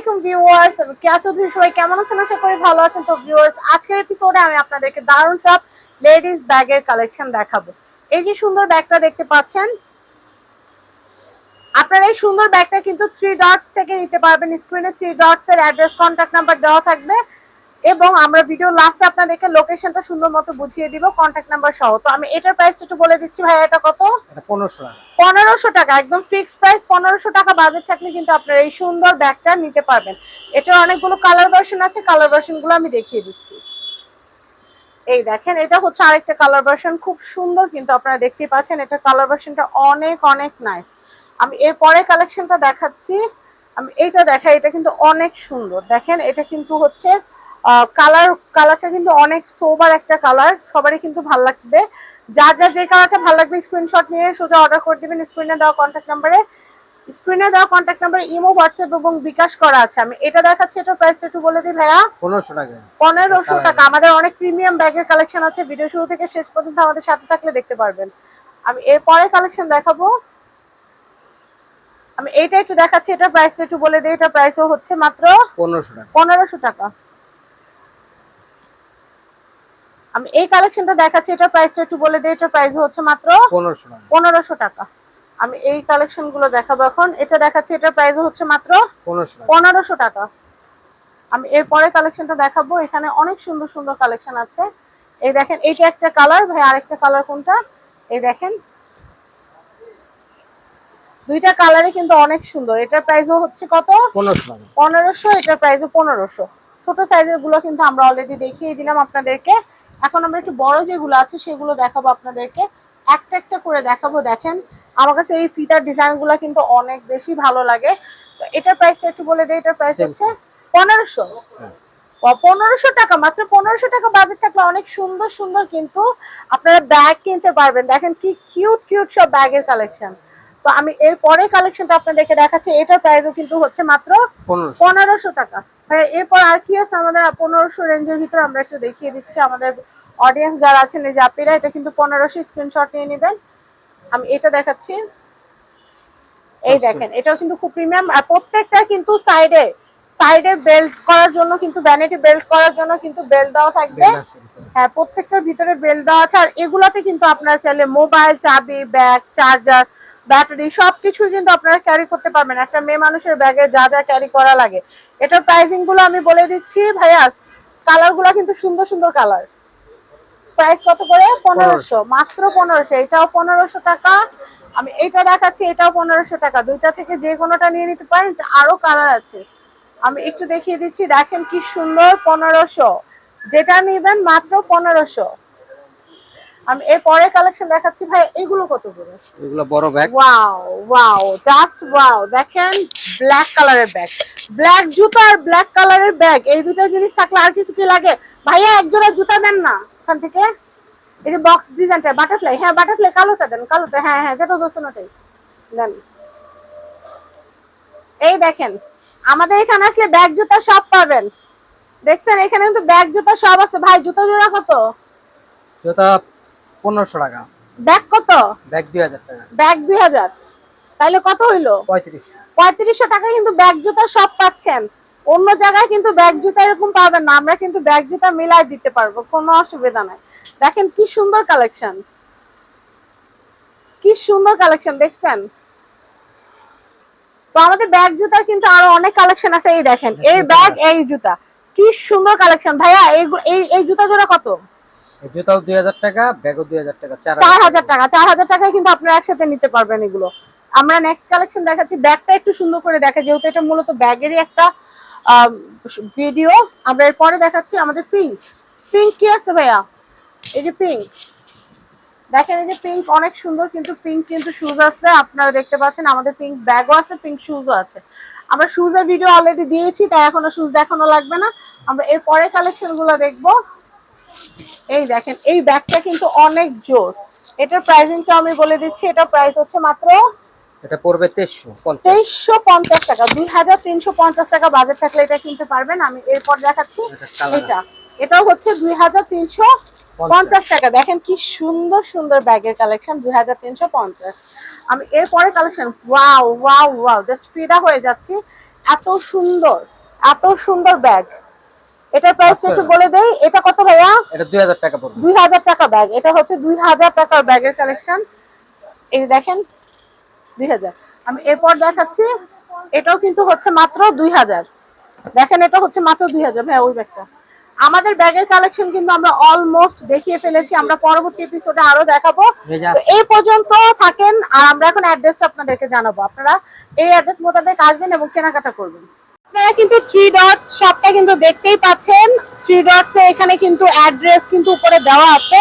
আলাইকুম ভিউয়ার্স কেয়া চৌধুরী সবাই কেমন আছেন? আশা করি ভালো আছেন। তো ভিউয়ার্স, আজকের এপিসোডে আমি আপনাদেরকে দারুণ সব লেডিস ব্যাগের কালেকশন দেখাবো। এই যে সুন্দর ব্যাগটা দেখতে পাচ্ছেন, আপনারা এই সুন্দর ব্যাগটা কিন্তু থ্রি ডটস থেকে নিতে পারবেন। স্ক্রিনে থ্রি ডটস এর অ্যাড্রেস কন্ট্যাক্ট নাম্বার দেওয়া থাকবে। এবং আমরা ভিডিও লাস্টে আপনাদেরকে লোকেশনটা সুন্দর মতো বুঝিয়ে দিব কন্ট্যাক্ট নাম্বার সহ। তো আমি এটার প্রাইসটা একটু বলে দিচ্ছি ভাই এটা কত? এটা পনেরোশো টাকা। পনেরোশো টাকা একদম ফিক্সড প্রাইস পনেরোশো টাকা বাজেট থাকলে কিন্তু আপনারা এই সুন্দর ব্যাগটা নিতে পারবেন। এটার অনেকগুলো কালার ভার্সন আছে কালার ভার্সনগুলো আমি দেখিয়ে দিচ্ছি। এই দেখেন এটা হচ্ছে আরেকটা কালার ভার্সন খুব সুন্দর কিন্তু আপনারা দেখতে পাচ্ছেন এটা কালার ভার্সনটা অনেক অনেক নাইস আমি এরপরে কালেকশনটা দেখাচ্ছি। আমি এইটা দেখাই এটা কিন্তু অনেক সুন্দর। দেখেন এটা কিন্তু হচ্ছে কালার কালারটা কিন্তু অনেক সোবার একটা কালার সবারই কিন্তু ভালো লাগবে। যার যার যে কালারটা ভালো লাগবে স্ক্রিনশট নিয়ে সোজা অর্ডার করে দিবেন স্ক্রিনে দেওয়া কন্ট্যাক্ট নাম্বারে স্ক্রিনে দেওয়া কন্ট্যাক্ট নাম্বার ইমো হোয়াটসঅ্যাপ এবং বিকাশ করা আছে। আমি এটা দেখাচ্ছি এটা প্রাইসটা একটু বলে দিই ভাইয়া। পনেরোশো টাকা। পনেরোশো টাকা। আমাদের অনেক প্রিমিয়াম ব্যাগের কালেকশন আছে। ভিডিও শুরু থেকে শেষ পর্যন্ত আমাদের সাথে থাকলে দেখতে পারবেন। আমি এরপরে কালেকশন দেখাবো। আমি এইটা একটু দেখাচ্ছি এটা প্রাইসটা একটু বলে দিই। এটা প্রাইসও হচ্ছে মাত্র পনেরোশো টাকা। পনেরোশো টাকা। আমি এই কালেকশনটা দেখাচ্ছি এটা প্রাইসটা একটু বলে দিই এটা প্রাইস হচ্ছে মাত্র পনেরোশো টাকা। আমি এই কালেকশনগুলো দেখাবো এখন এটা দেখাচ্ছি এটা প্রাইস হচ্ছে মাত্র পনেরোশো টাকা। আমি এরপরে কালেকশনটা দেখাবো এখানে অনেক সুন্দর সুন্দর কালেকশন আছে। এই দেখেন এইটা একটা কালার ভাই আরেকটা কালার কোনটা? এই দেখেন। দুইটা কালারই কিন্তু অনেক সুন্দর। এটার প্রাইসও হচ্ছে কত? পনেরোশো এটার প্রাইসও পনেরোশো। ছোট সাইজেরগুলো কিন্তু আমরা অলরেডি দেখিয়ে দিলাম আপনাদেরকে। এখন আমরা একটু বড় যেগুলো আছে সেগুলো দেখাবো আপনাদেরকে। একটা একটা করে দেখাবো দেখেন। আমার কাছে এই ফিতার ডিজাইনগুলো কিন্তু অনেক বেশি ভালো লাগে। তো এটার প্রাইসটা একটু বলে দিই এটার প্রাইস হচ্ছে পনেরোশো। হ্যাঁ। পনেরোশো টাকা মাত্র পনেরোশো টাকা বাজেট থাকলে অনেক সুন্দর সুন্দর কিন্তু আপনারা ব্যাগ কিনতে পারবেন। দেখেন কি কিউট কিউট সব ব্যাগের কালেকশন তো আমি এর পরে কালেকশনটা আপনাদেরকে দেখাচ্ছি। এটার প্রাইসও কিন্তু হচ্ছে মাত্র পনেরোশো। টাকা। ভাই এরপর আর কি আছে? আমাদের পনেরোশো রেঞ্জের ভিতরে আমরা একটু দেখিয়ে দিচ্ছি। আমাদের অডিয়েন্স যারা আছেন এই যে আপিরা এটা কিন্তু পনেরোশো স্ক্রিনশট নিয়ে নেবেন। আমি এটা দেখাচ্ছি। এই দেখেন এটাও কিন্তু খুব প্রিমিয়াম আর প্রত্যেকটা কিন্তু সাইডে সাইডে বেল্ট করার জন্য কিন্তু ভ্যানিটি বেল্ট করার জন্য কিন্তু বেল্ট দেওয়া থাকবে। হ্যাঁ প্রত্যেকটার ভিতরে বেল্ট দেওয়া আছে। আর এগুলাতে কিন্তু আপনারা চাইলে মোবাইল চাবি ব্যাগ চার্জার ব্যাটারি সবকিছু কিন্তু আপনারা ক্যারি করতে পারবেন। একটা মেয়ে মানুষের ব্যাগে যা যা ক্যারি করা লাগে। এটার প্রাইসিংগুলো আমি বলে দিচ্ছি ভাইয়াস কালারগুলো কিন্তু সুন্দর সুন্দর কালার প্রাইস কত করে? পনেরোশো। মাত্র পনেরোশো। এটাও পনেরোশো টাকা। আমি এইটা দেখাচ্ছি এটাও পনেরোশো টাকা। দুইটা থেকে যে কোনোটা নিয়ে নিতে পারেন আরও কালার আছে। আমি একটু দেখিয়ে দিচ্ছি দেখেন কি সুন্দর পনেরোশো। যেটা নিবেন মাত্র পনেরোশো। আমি এর পরে কালেকশন দেখাচ্ছি ভাই এগুলো কত করে এগুলো বড় bag wow wow just wow দেখেন ব্ল্যাক কালারের ব্যাগ ব্ল্যাক জুতা আর ব্ল্যাক কালারের ব্যাগ এই দুটো জিনিস থাকলে আর কিছু কি লাগে? ভাইয়া এক জোড়া জুতা দেন না ওখান থেকে। এই যে বক্স ডিজাইনটা বাটারফ্লাই হ্যাঁ বাটারফ্লাই কালোটা দেন কালোটা। হ্যাঁ হ্যাঁ যেটা দোষ ওটাই। দেন এই দেখেন আমাদের এখানে আসলে ব্যাগ জুতা সব পাবেন। দেখছেন এখানে কিন্তু ব্যাগ জুতা সব আছে। ভাই জুতা জোড়া কত? জুতা পনেরোশো টাকা। ব্যাগ কত? ব্যাগ দুই হাজার টাকা। ব্যাগ দুই হাজার। তাইলে কত হইল? পঁয়ত্রিশশো। পঁয়ত্রিশশো টাকা কিন্তু ব্যাগ জুতা সব পাচ্ছেন। অন্য জায়গায় কিন্তু ব্যাগ জুতা এরকম পাবেন না। আমরা কিন্তু ব্যাগ জুতা মিলাই দিতে পারব কোনো অসুবিধা নাই। দেখেন কি সুন্দর কালেকশন। কি সুন্দর কালেকশন দেখছেন? তো আমাদের ব্যাগ জুতার কিন্তু আরও অনেক কালেকশন আছে এই দেখেন। এই ব্যাগ এই জুতা। কি সুন্দর কালেকশন। ভাইয়া এই- এই জুতা জোড়া কত? জুতাও টাকা, ব্যাগও টাকা টাকায় কিন্তু আপনারা একসাথে নিতে পারবেন এগুলো। আমরা নেক্সট কালেকশন দেখাচ্ছি। ব্যাগটা একটু সুন্দর করে দেখা, যেহেতু এটা মূলত ব্যাগেরই একটা ভিডিও আমরা এরপরে দেখাচ্ছি আমাদের পিঙ্ক পিঙ্ক কি আছে ভাইয়া? এই যে পিঙ্ক দেখেন এই যে পিঙ্ক অনেক সুন্দর, কিন্তু পিঙ্ক কিন্তু শুজ আছে। আপনারা দেখতে পাচ্ছেন আমাদের পিঙ্ক ব্যাগও আছে পিঙ্ক শুজও আছে। আমরা শুজের ভিডিও অলরেডি দিয়েছি, তাই এখনও শুজ দেখানো লাগবে না। আমরা এর পরে কালেকশনগুলো দেখব। এই দেখেন এই ব্যাগটা কিন্তু অনেক জোস। এটার প্রাইসিংটা আমি বলে দিচ্ছি এটা প্রাইস হচ্ছে মাত্র এটা পড়বে তেইশশো পঞ্চাশ। তেইশশো পঞ্চাশ টাকা দুই হাজার তিনশো পঞ্চাশ টাকা বাজেট থাকলে এটা কিনতে পারবেন। আমি এরপর দেখাচ্ছি এটা এটা। এটাও হচ্ছে দুই হাজার তিনশো পঞ্চাশ টাকা। দেখেন কি সুন্দর সুন্দর ব্যাগের কালেকশন দুই হাজার তিনশো পঞ্চাশ। আমি এরপরে collection wow wow wow just ফিদা হয়ে যাচ্ছি। এত সুন্দর এত সুন্দর ব্যাগ। এটার প্রাইসটা আচ্ছা। একটু বলে দেই। এটা কত ভাইয়া? এটা টাকা পড়বে। ব্যাগ এটা হচ্ছে টাকার ব্যাগের কালেকশন এই দেখেন দুই হাজার। আমি এরপর দেখাচ্ছি এটাও কিন্তু হচ্ছে মাত্র দুই হাজার। দেখেন এটা হচ্ছে মাত্র ওই ব্যাগটা আমাদের ব্যাগের কালেকশন কিন্তু আমরা অলমোস্ট দেখিয়ে ফেলেছি। আমরা পরবর্তী এপিসোডে আরও দেখাবো। এই পর্যন্ত থাকেন আর আমরা এখন অ্যাড্রেসটা আপনাদেরকে জানাব। আপনারা এই অ্যাড্রেস মোতাবেক আসবেন এবং কেনাকাটা করবেন। আপনারা কিন্তু থ্রি ডটস কিন্তু দেখতেই পাচ্ছেন। থ্রি ডটস এখানে কিন্তু অ্যাড্রেস কিন্তু উপরে দেওয়া আছে।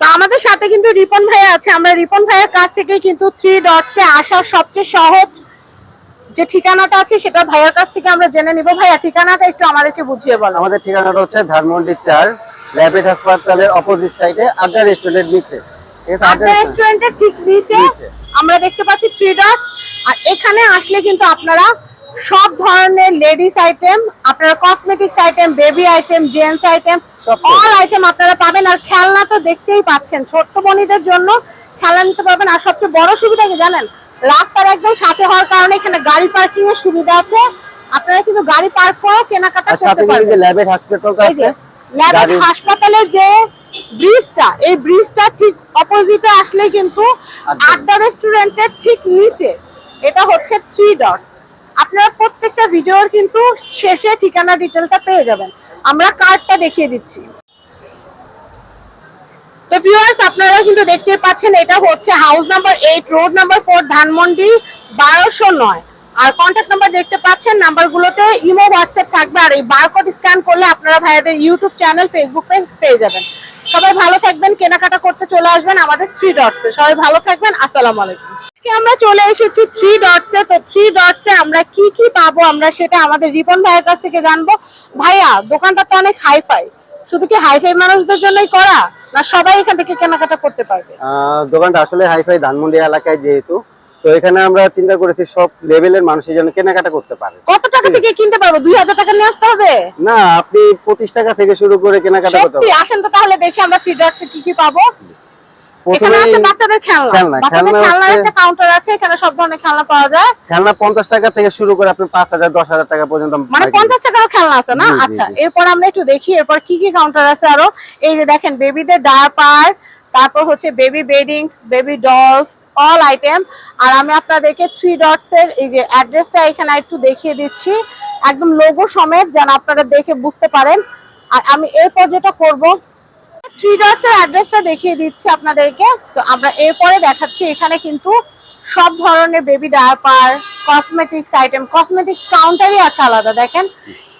তো আমাদের সাথে কিন্তু রিপন ভাই আছে। আমরা রিপন ভাইয়ের কাছ থেকে কিন্তু থ্রি ডটস এ আসার সবচেয়ে সহজ যে ঠিকানাটা আছে সেটা ভাইয়ের কাছ থেকে আমরা জেনে নিব। ভাইয়া ঠিকানাটা একটু আমাদেরকে বুঝিয়ে বলো। আমাদের ঠিকানাটা হচ্ছে ধানমন্ডি চার ল্যাবেট হাসপাতালের অপোজিট সাইডে আড্ডা রেস্টুরেন্ট নিচে। আড্ডা রেস্টুরেন্টের ঠিক নিচে নিচে। আমরা দেখতে পাচ্ছি থ্রি ডটস আর এখানে আসলে কিন্তু আপনারা সব ধরনের লেডিস আইটেম আপনারা cosmetics item baby item gents item all item আপনারা পাবেন। আর খেলনা তো দেখতেই পাচ্ছেন ছোট্ট বনিদের জন্য খেলনা নিতে পারবেন। আর সবচেয়ে বড় সুবিধা কি জানেন? রাস্তার একদম সাথে হওয়ার কারণে এখানে গাড়ি পার্কিং এর সুবিধা আছে। আপনারা কিন্তু গাড়ি পার্ক করে কেনাকাটা করতে পারবেন। এই আছে। ল্যাবের হাসপাতালের যে ব্রিজটা এই ব্রিজটা ঠিক অপোজিটে আসলে কিন্তু আড্ডা। আড্ডা রেস্টুরেন্টের ঠিক নিচে। এটা হচ্ছে থ্রি ডট আপনারা প্রত্যেকটা ভিডিওর কিন্তু শেষে ঠিকানা ডিটেলটা পেয়ে যাবেন। আমরা কার্ডটা দেখিয়ে দিচ্ছি। তো ভিউয়ার্স আপনারা কিন্তু দেখতে পাচ্ছেন, এটা হচ্ছে house number eight road number four Dhanmondi বারোশো নয়। আর কন্ট্যাক্ট নাম্বার দেখতে পাচ্ছেন, নাম্বারগুলোতে ইমো হোয়াটসঅ্যাপ থাকবে। আর এই বারকোড স্ক্যান করলে আপনারা ভাইয়াদের ইউটিউব চ্যানেল ফেসবুক পেজ পেয়ে যাবেন। সবাই ভালো থাকবেন, কেনাকাটা করতে চলে আসবেন আমাদের থ্রি ডটসে সবাই ভালো থাকবেন, আসসালামু আলাইকুম। আজকে আমরা চলে এসেছি থ্রি ডটসে তো থ্রি ডটসে আমরা কি কি পাবো আমরা সেটা আমাদের রিপন ভাইয়ের কাছ থেকে জানব। ভাইয়া দোকানটা তো অনেক হাইফাই। শুধু কি হাইফাই মানুষদের জন্যই করা? না সবাই এখান থেকে কেনাকাটা করতে পারবে? দোকানটা আসলে হাইফাই ধানমন্ডি এলাকায় যেহেতু তো এখানে আমরা চিন্তা করেছি সব লেভেলের মানুষের জন্য কেনাকাটা করতে পারে। কত টাকা থেকে কিনতে পারব? দুই হাজার টাকা নিয়ে আসতে হবে? না আপনি পঁচিশ টাকা থেকে শুরু করে কেনাকাটা করতে আসেন তো তাহলে দেখি আমরা থ্রি ডটসে কি কি পাবো। এখানে আছে বাচ্চাদের খেলনা। খেলনা, বাচ্চাদের খেলনার একটা কাউন্টার আছে এখানে সব ধরনের খেলনা পাওয়া যায়। খেলনা পঞ্চাশ টাকা থেকে শুরু করে আপনি পাঁচ হাজার টাকা পর্যন্ত মানে টাকারও খেলনা আছে না? আচ্ছা এরপর আমরা একটু দেখি এরপর কি কি কাউন্টার আছে আরও। এই যে দেখেন বেবিদের ডায়াপার তারপর হচ্ছে baby bedding baby dolls all item আর আমি আপনাদেরকে থ্রি ডটস এর এই যে অ্যাড্রেসটা এখানে একটু দেখিয়ে দিচ্ছি। একদম লোগো সমেত যেন আপনারা দেখে বুঝতে পারেন। আর আমি এরপর যেটা করব থ্রি ডটস এর অ্যাড্রেসটা দেখিয়ে দিচ্ছি আপনাদেরকে। তো আমরা এরপরে দেখাচ্ছি, এখানে কিন্তু সব ধরনের baby diaper cosmetics item cosmetics কাউন্টারই আছে আলাদা, দেখেন।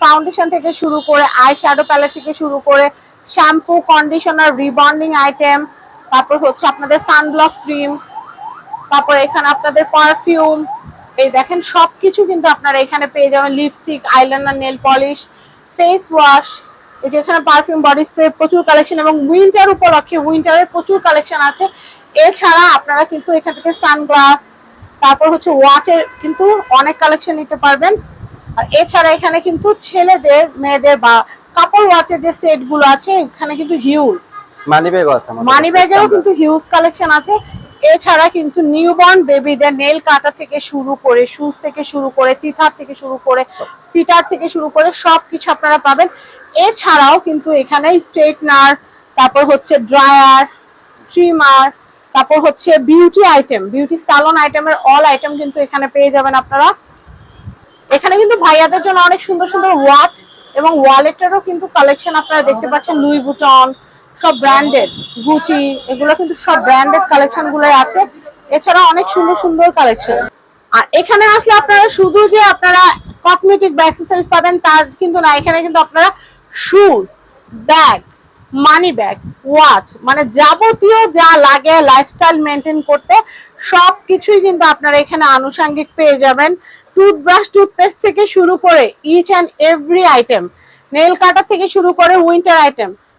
ফাউন্ডেশন থেকে শুরু করে আই শ্যাডো প্যালেট থেকে শুরু করে শ্যাম্পু কন্ডিশনার রিবন্ডিং আইটেম তারপর হচ্ছে আপনাদের সানব্লক ক্রিম তারপর এখানে আপনাদের পারফিউম এই দেখেন সবকিছু কিন্তু আপনারা এখানে পেয়ে যাবেন lipstick eyeliner nail polish face wash এই যে এখানে পারফিউম বডি স্প্রে প্রচুর কালেকশন এবং উইন্টার উপলক্ষে উইন্টারের প্রচুর কালেকশন আছে। এছাড়া আপনারা কিন্তু এখান থেকে সানগ্লাস তারপর হচ্ছে ওয়াচের কিন্তু অনেক কালেকশন নিতে পারবেন। আর এছাড়া এখানে কিন্তু ছেলেদের মেয়েদের বা কাপড় ওয়াচের যে সেটগুলো আছে এখানে কিন্তু হিউজ মানি ব্যাগও আছে মানি standard। কিন্তু হিউজ কালেকশন আছে। এছাড়া কিন্তু নিউবর্ন বেবিদের নেল কাটা থেকে শুরু করে শুজ থেকে শুরু করে তিথার থেকে শুরু করে ফিটার থেকে শুরু করে সবকিছু আপনারা পাবেন। এছাড়াও কিন্তু এখানে স্ট্রেটনার, তারপর হচ্ছে ড্রায়ার, ট্রিমার, তারপর হচ্ছে বিউটি আইটেম, বিউটি সালন আইটেমের অল আইটেম কিন্তু এখানে পেয়ে যাবেন আপনারা। এখানে কিন্তু ভাইয়াদের জন্য অনেক সুন্দর সুন্দর ওয়াচ এবং ওয়ালেটেরও কিন্তু কালেকশন আপনারা দেখতে পাচ্ছেন, লুই বুটন সব ব্র্যান্ডেড, গুচি, এগুলো কিন্তু সব ব্র্যান্ডেড কালেকশন গুলোই আছে। এছাড়া অনেক সুন্দর সুন্দর কালেকশন। আর এখানে আসলে আপনারা শুধু যে আপনারা কসমেটিক বা অ্যাক্সেসরিজ পাবেন তার কিন্তু না, এখানে কিন্তু আপনারা shoes bag money bag watch মানে যাবতীয় যা লাগে লাইফস্টাইল মেনটেন করতে সব কিছুই কিন্তু আপনারা এখানে আনুষাঙ্গিক পেয়ে যাবেন। টুথব্রাশ টুথপেস্ট থেকে শুরু করে each and every item nail cutter থেকে শুরু করে উইন্টার আইটেম